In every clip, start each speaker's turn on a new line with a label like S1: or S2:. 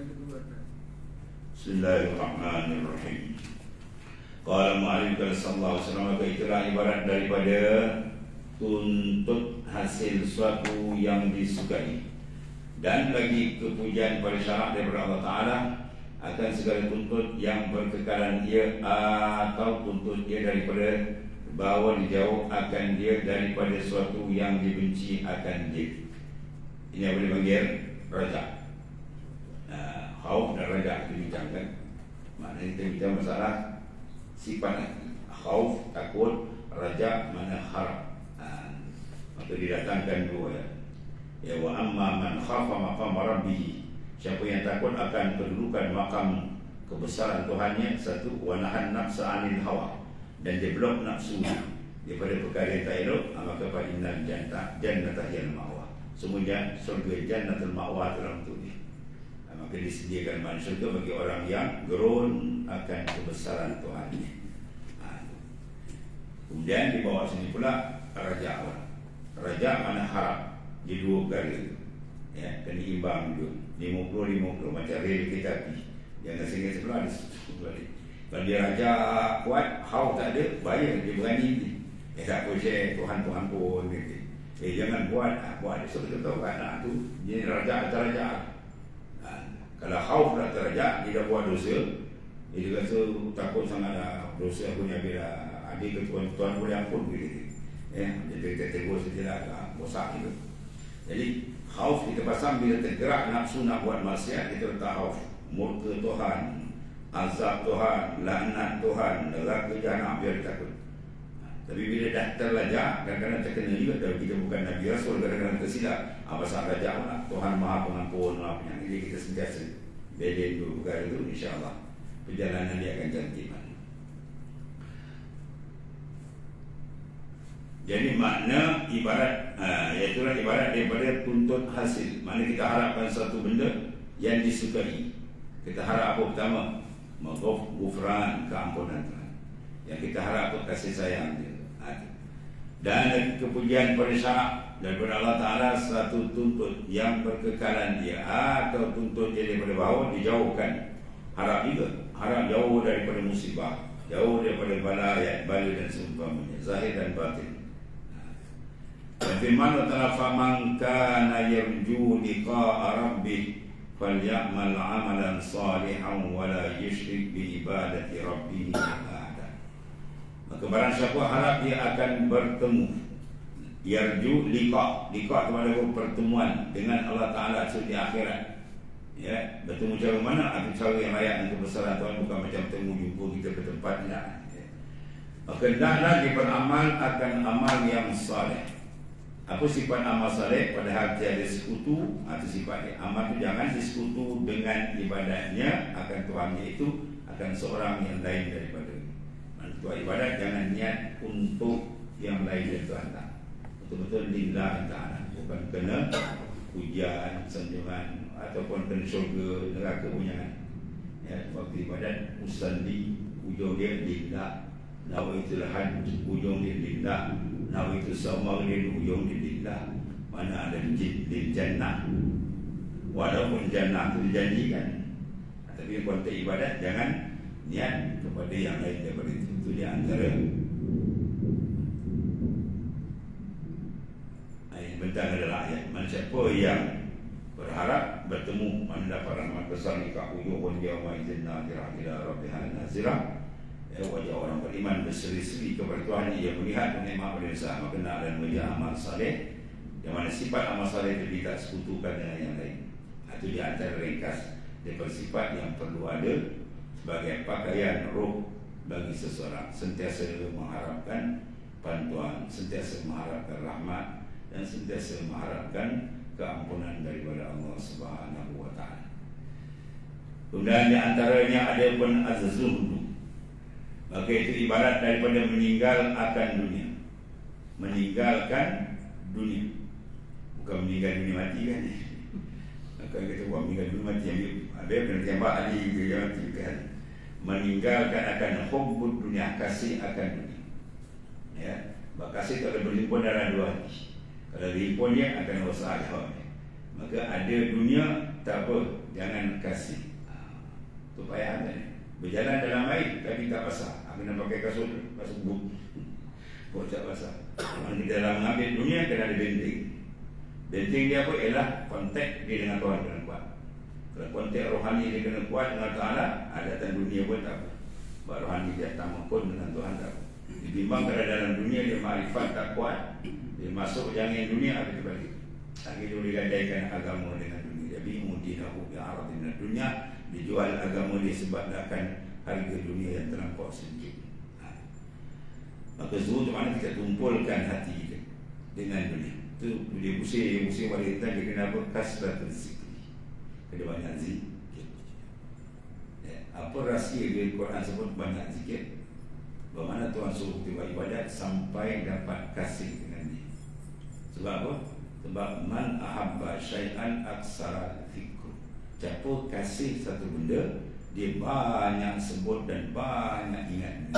S1: Bismillahirrahmanirrahim. Qala mu'alif sallallahu alaihi wasallam itulah ibarat daripada tuntut hasil suatu yang disukai. Dan bagi kepujian pada syarat daripada Allah Ta'ala akan segala tuntut yang berkekalan ia atau tuntut dia daripada bahawa dijauh akan dia daripada suatu yang dibenci akan dia. Ini yang boleh panggil rajak khauf dan rajak itu bincangkan maknanya kita bincang masalah sifat khauf takut rajak mana harap uh, maka didatangkan dua ya. Ya wa amma man khafa maqam rabbih. Siapa yang takut akan kedudukan makam kebesaran Tuhannya satu wa nahan nafsa anil hawa. Dan dia blok nafsu daripada perkara yang tak elok ah, maka fa innal jannata jannata hiya ma'wa. Semuanya surga jannatul ma'wa dalam tu maka disediakan manusia itu bagi orang yang gerun akan kebesaran Tuhannya. Ah, Kemudian di bawah sini pula raja Allah. Raja mana harap? Di dua perkara. Ya kena imbang dulu 50 50 macam rel kereta api jangan sehingga sebelah ada balik kalau dia raja kuat hau tak ada bayar. Dia berani ni. Eh tak apa share Tuhan Tuhan pun. Eh jangan buat. Ah, buat. So kita tahu kan ah, tu dia raja atau raja. ha, kalau hau pula raja dia dah buat dosa dia rasa takut sangat lah dosa punya bila adik ke tuan tuan boleh ampun gitu. Ya, jadi kita tegur saja lah, bosak gitu. Jadi khauf kita pasang bila tergerak nafsu nak buat maksiat kita letak khauf murka Tuhan azab Tuhan laknat Tuhan neraka jahanam biar takut tapi bila dah terlajak kadang-kadang terkena juga kalau kita bukan Nabi Rasul kadang-kadang tersilap. Apa sahaja rajak lah Tuhan maha pengampun maha penyayang jadi kita sentiasa beden dulu perkara itu insyaAllah. Perjalanan dia akan cantik Jadi makna ibarat ha, Iaitu ibarat daripada tuntut hasil. Mana kita harapkan satu benda yang disukai. Kita harap apa pertama? Maghuf gufran keampunan Tuhan. Yang kita harap apa? Kasih sayang dia Dan kepujian pada syarat Daripada Allah Ta'ala satu tuntut yang berkekalan dia Atau tuntut dia daripada bawah dijauhkan. Harap juga Harap jauh daripada musibah Jauh daripada bala ayat, bala dan seumpamanya Zahir dan batin. Firman Allah Ta'ala Faman kana yarju liqa'a rabbih Falyamal amalan salihan Wala yushrik bi ibadati rabbih Maka barang siapa? Harap dia akan bertemu. Yarju liqa' Liqa' kepada pertemuan Dengan Allah Ta'ala di akhirat. Ya, bertemu cara mana? Ada cara yang layak untuk besaran Tuhan Bukan macam temu jumpa kita ke tempat ya. Maka hendaklah beramal akan amal yang saleh apa sifat amal saleh padahal tiada sekutu atau sifat amal tu jangan disekutu dengan ibadahnya akan Tuhan itu akan seorang yang lain daripada Tuhan ibadat jangan niat untuk yang lain dari Tuhan tak. Betul-betul lillah ta'ala bukan kena hujan, senjuran ataupun kena syurga, neraka punya ya, waktu ibadat usalli ujung dia lillah. Nawa itulah ujung dia lillah. Nawi itu sama lil ujung di lillah. Mana ada di, di jannah. Walaupun jannah itu dijanjikan. Tapi konteks ibadat jangan Niat kepada yang lain daripada itu di antara Ayat bentang adalah ayat. Mana siapa yang berharap bertemu mana dapat rahmat besar ni kak ujung dia wa izin nadirah ila rabbiha nazirah. Ya, wajah orang beriman berseri-seri kepada Tuhan yang melihat nikmat pada Isa maka nak dan wajah amal saleh. Yang mana sifat amal saleh itu tidak sekutukan dengan yang lain. Itu di antara ringkas. Daripada sifat yang perlu ada sebagai pakaian roh bagi seseorang. Sentiasa mengharapkan bantuan sentiasa mengharapkan rahmat dan sentiasa mengharapkan keampunan daripada Allah Subhanahu wa taala. Kemudian di antaranya ada pun az-zuhd Maka itu ibarat daripada meninggal akan dunia. Meninggalkan dunia. Bukan meninggal dunia mati kan? Maka kita buat meninggal dunia mati yang kena tembak Ali yang mati kan Meninggalkan akan hubbud dunia Kasih akan dunia. Ya Kasih itu akan berhimpun dalam dua hati Kalau berhimpunnya akan usaha jawabnya Maka ada dunia Tak apa Jangan kasih. Itu payah kan Berjalan dalam air Tapi tak basah. Aku nak pakai kasut Kasut buk. Buat tak basah. Kalau kita dalam mengambil dunia Kena ada benteng Benteng dia apa? Ialah kontak dia dengan Tuhan Kena kuat Kontak rohani dia kena kuat Dengan Ta'ala Ada datang dunia pun tak Sebab rohani dia tak pun dengan Tuhan tak apa Ditimbang kalau dalam dunia Dia marifat tak kuat Dia masuk jangan dunia Habis terbalik Akhirnya dia gadaikan agama dengan dunia Jadi mudinahu bi'aradina dunia dijual agama dia sebab akan harga dunia yang terlampau sedikit. Ha. Maka zuhud tu mana kita tumpulkan hati kita dengan dunia. Itu dia usir, usir wanita dia kena? Kasratul zikri. Kena banyak zikir. Ya. Apa rahsia dia Quran sebut banyak zikir? Bagaimana Tuhan suruh kita buat ibadat sampai dapat kasih dengan dia. Sebab apa? Sebab man ahabba syai'an aksara zikr. Siapa kasih satu benda Dia banyak sebut dan banyak ingat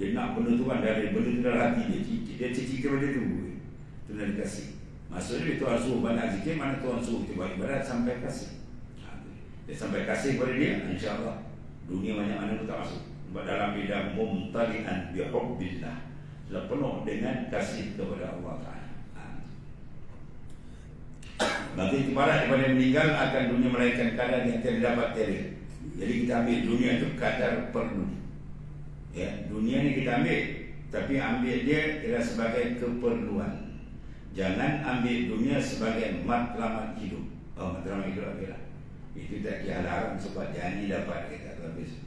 S1: Dia nak benda tu kan dari benda tu dalam hati dia Dia cicik kepada tu Itu nak dikasih Maksudnya Tuhan suruh banyak zikir Mana Tuhan suruh kita buat ibadat sampai kasih Sampai kasih kepada dia InsyaAllah Dunia banyak mana pun tak masuk Sebab dalam bidang mumtali'an bihubbillah Sudah penuh dengan kasih kepada Allah Ta'ala Maka ibarat daripada meninggal akan dunia melahirkan kadar yang tidak dapat tiada. Jadi kita ambil dunia itu kadar perlu. Ya, dunia ni kita ambil tapi ambil dia ialah sebagai keperluan. Jangan ambil dunia sebagai matlamat hidup. Oh, matlamat hidup adalah itu tak kira haram sebab janji dapat kita habis.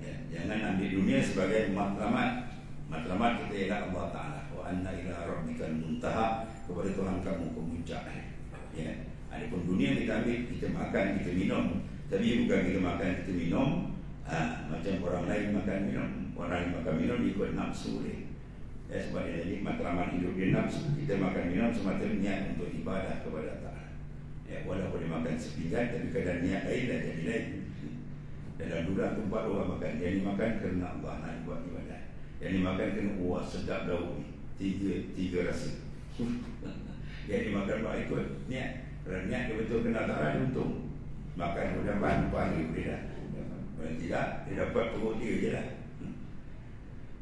S1: Ya, jangan ambil dunia sebagai matlamat. Matlamat kita ialah Allah Taala. Wa anna ila rabbikal muntaha kepada Tuhan kamu kemuncak ya. Adapun dunia kita ambil, kita makan, kita minum Tapi bukan kita makan, kita minum ha, Macam orang lain makan minum Orang lain makan minum ikut nafsu dia ya, Sebab dia jadi matlamat hidup dia nafsu Kita makan minum semata niat untuk ibadah kepada Allah ya, Walaupun dia makan sepinggan Tapi kadang niat lain dah jadi lain. Dalam dua tempat orang makan. Yang makan kerana Allah nak buat ibadah Yang dimakan kena wah sedap daun Tiga, tiga rasa. Yang dimakan buat ikut niat. Kalau niat dia betul kena tarah untung. Makan mudah ban pagi boleh dah. Kalau tidak dia dapat perut dia je lah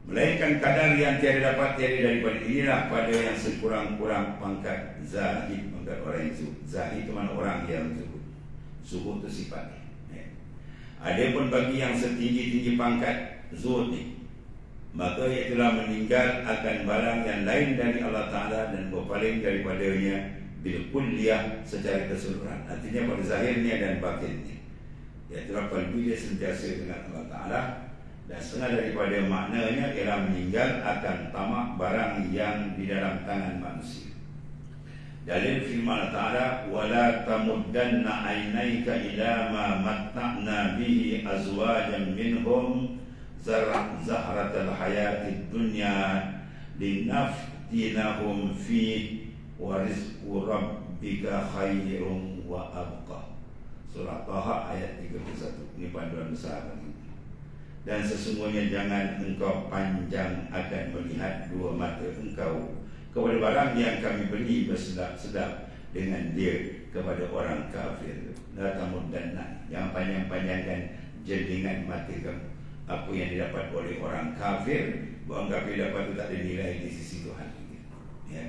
S1: Melainkan kadar yang tiada dapat tiada daripada inilah pada yang sekurang-kurang pangkat zahid pangkat orang yang zuhud. Zahid itu mana orang yang zuhud. Zuhud itu sifatnya. Ya. Ada pun bagi yang setinggi-tinggi pangkat zuhud ni maka ia telah meninggal akan barang yang lain dari Allah Ta'ala dan berpaling daripadanya bil kulliyah secara keseluruhan artinya pada zahirnya dan batinnya ia telah kalbi dia sentiasa dengan Allah Ta'ala dan setengah daripada maknanya ialah meninggal akan tamak barang yang di dalam tangan manusia. Dalil firman Ta'ala Wala tamuddanna aynaika ila ma matta'na bihi azwajan minhum zarah zahratal hayatid dunya linaftinahum fi wa rizqu rabbika khairum wa abqa. Surah taha ayat 31 ini panduan besar dan sesungguhnya jangan engkau panjang akan melihat dua mata engkau kepada barang yang kami beri bersedap-sedap dengan dia kepada orang kafir. La tamud dan Jangan panjang-panjangkan jelingan mata kamu. Apa yang didapat oleh orang kafir orang kafir dapat itu tak ada nilai di sisi Tuhan. Ya.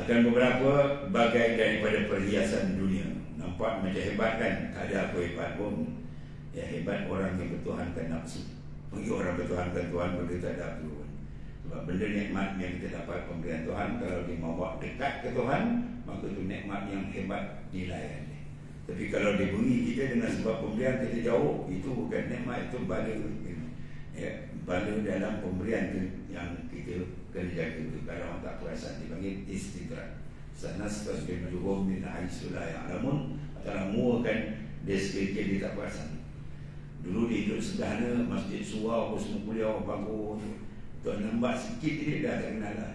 S1: Akan beberapa bagai daripada perhiasan dunia. Nampak macam hebat kan? Tak ada apa hebat pun ya hebat orang yang bertuhankan nafsu. Bagi orang bertuhankan Tuhan benda tak ada pun sebab benda nikmat yang kita dapat pemberian Tuhan kalau dia bawa dekat ke Tuhan maka itu nikmat yang hebat nilai tapi kalau diberi kita dengan sebab pemberian kita jauh Itu bukan nikmat, itu bala. Ya, Bala dalam pemberian itu yang kita kena jaga itu Kalau orang tak perasan, dipanggil istidrat Sanas tasbih majuhum min haisulah yang alamun Antara mua kan dia sekiranya dia tak perasan Dulu dia hidup sederhana, masjid surau, semua kuliah, bagus Tuan nampak sikit dia dah tak kenal lah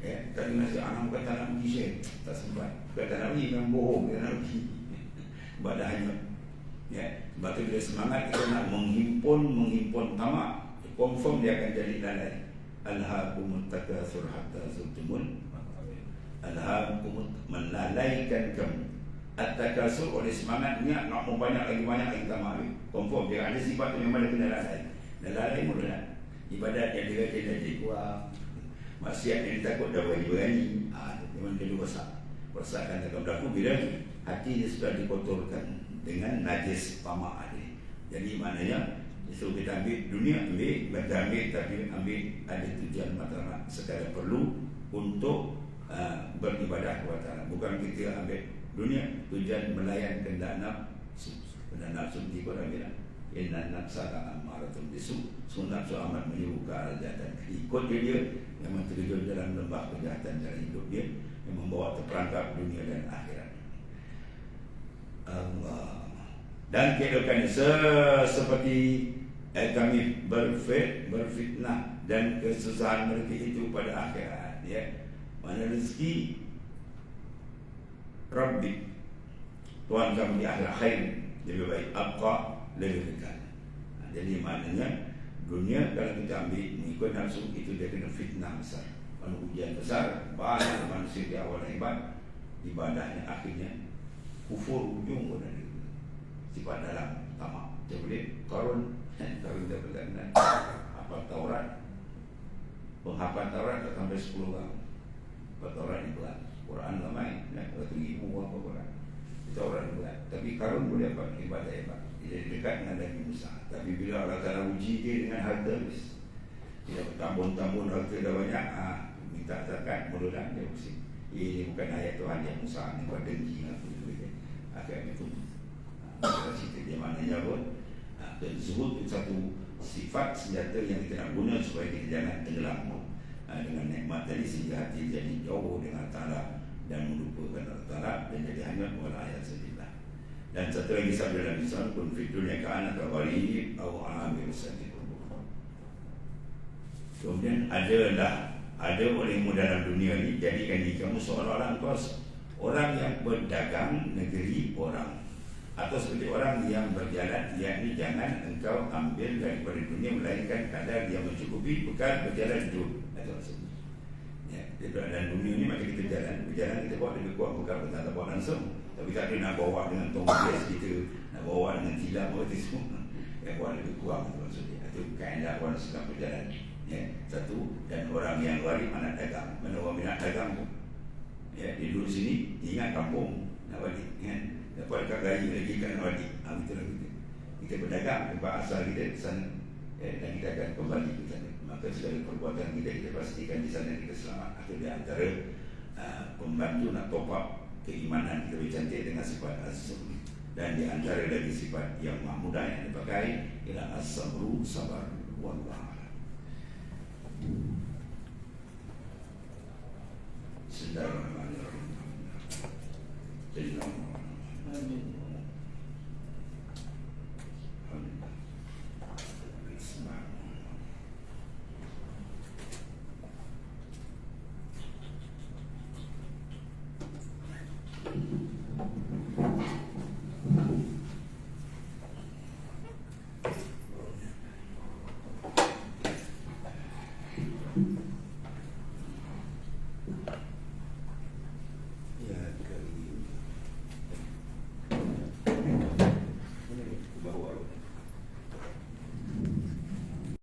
S1: Ya, tadi masih anak kata nak pergi saya Tak sempat Kata nak pergi memang bohong Dia nak pergi Sebab dah hanyut Ya, sebab tu bila semangat kita nak menghimpun Menghimpun tamak Confirm dia akan jadi lalai Alhaqumut takasur hatta zultumun Alhaqumut melalaikan kamu At-takasur oleh semangat niat nak mau banyak lagi banyak lagi tak mahu. Confirm dia ada sifat tu memang ada kena. Dah lalai mula dah. Ibadat yang dia dah jadi kurang. Maksiat yang dia takut dah berani berani. Ah, memang dia rosak. Rosakan akan berlaku bila hati dia sudah dikotorkan dengan najis tamak tadi. Jadi maknanya So kita ambil dunia ambil, kita ambil tapi ambil ada tujuan matlamat sekadar perlu untuk uh, beribadah kepada Allah. Bukan kita ambil dunia tujuan melayan kehendak nafsu. Dan nafsu tiba ambil lah. Inna nafsa amaratun bisu. So nafsu amat arah jahatan. Ikut dia dia yang terjun dalam lembah kejahatan dalam hidup dia yang membawa terperangkap dunia dan akhirat. Allah. Dan kehidupan seperti eh, kami berfit, berfitnah dan kesusahan mereka itu pada akhirat ya. Mana rezeki Rabbi Tuhan kamu di khair lebih baik apa lebih kekal. Ha, jadi maknanya dunia kalau kita ambil mengikut nafsu itu dia kena fitnah besar. Kalau ujian besar banyak manusia di awal hebat ibadahnya akhirnya kufur ujung pun ada sifat dalam tamak. Dia boleh korun kalau kita berkata apa Taurat penghafal Taurat sampai 10 orang apa Taurat dibuat Quran ramai ya, satu ribu apa Quran? Taurat dibuat tapi Karun boleh apa? Ibadah hebat. Dia dekat dengan Nabi Musa. Tapi bila Allah Ta'ala uji dia dengan harta dia bertambun-tambun harta dah banyak ah, minta zakat mula dia mesti ini bukan ayat Tuhan yang Musa ni buat dengki aku akhirnya itu ah, cerita dia. Maknanya pun dan zuhud itu satu sifat senjata yang kita nak guna supaya kita jangan tenggelam. Ha, dengan nikmat tadi sehingga hati jadi jauh dengan Ta'ala dan melupakan Allah Ta'ala dan jadi hanya kepada ayat sejila dan satu lagi sabda Nabi SAW pun fiturnya ka'an atau gharib atau amir sadi kemudian adalah ada olehmu dalam dunia ini jadikan diri kamu seolah-olah engkau orang yang berdagang negeri orang. Atau seperti orang yang berjalan yakni jangan engkau ambil daripada dunia melainkan kadar yang mencukupi bekal berjalan hidup. Itu maksudnya ya di dalam dunia ini macam kita jalan. Berjalan kita bawa lebih kuat. Bekal kita tak bawa langsung. Tapi tak ada nak bawa dengan tong bias kita nak bawa dengan tilam apa semua. Yang bawa lebih kuat itu maksudnya. Itu kaedah orang sedang berjalan. Ya satu dan orang yang luar mana dagang. Mana orang minat dagang pun ya di dulu sini ingat kampung nak balik kan? Dapat kat gaya lagi kan wadi ha, Betul lah kita. Kita berdagang Tempat asal kita di sana. Eh, Dan kita akan kembali ke sana Maka segala perbuatan kita Kita pastikan di sana kita selamat Atau di antara uh, Pembantu nak top up Keimanan kita bercantik dengan sifat asal Dan di antara lagi sifat Yang mudah yang dipakai Ialah asabru sabar Wallah. Bismillahirrahmanirrahim.